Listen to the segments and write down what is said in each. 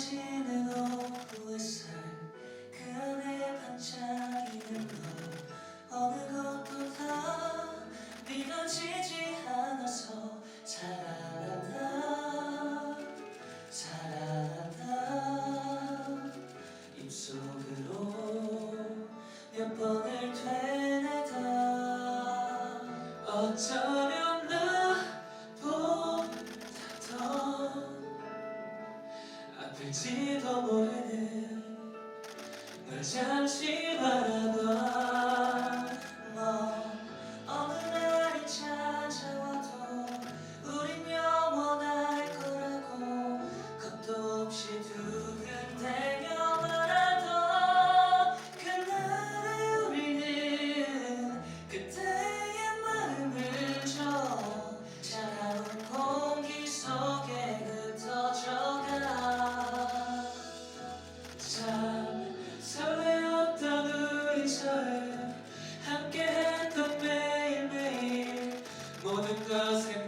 watching it all glisten. 지도 모르는 널 잠시 바라봐 verse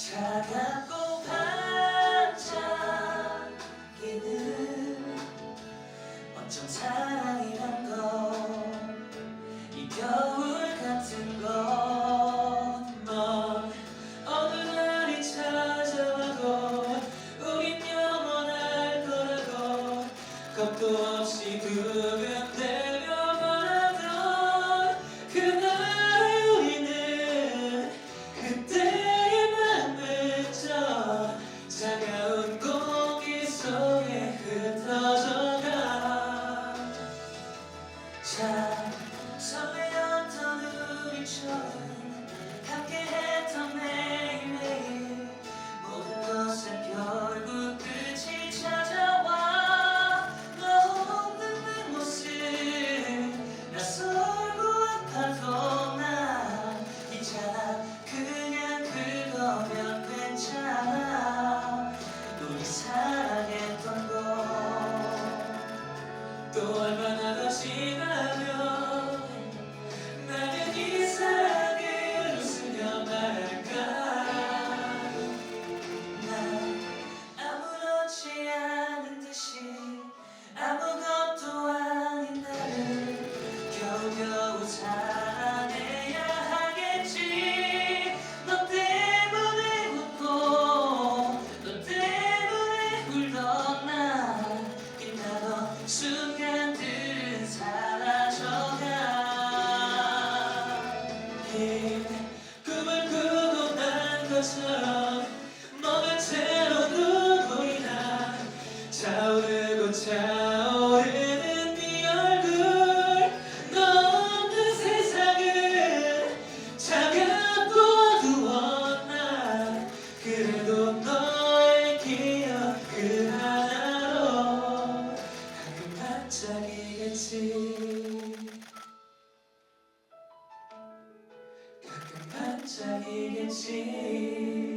차가 얼마나 더 지나면 나는 이상하게 웃으며 말할까? 난 아무렇지 않은 듯이 아무것도 아닌 나를 겨우겨우 잘 꿈을 꾸고 난 것처럼 that he can see.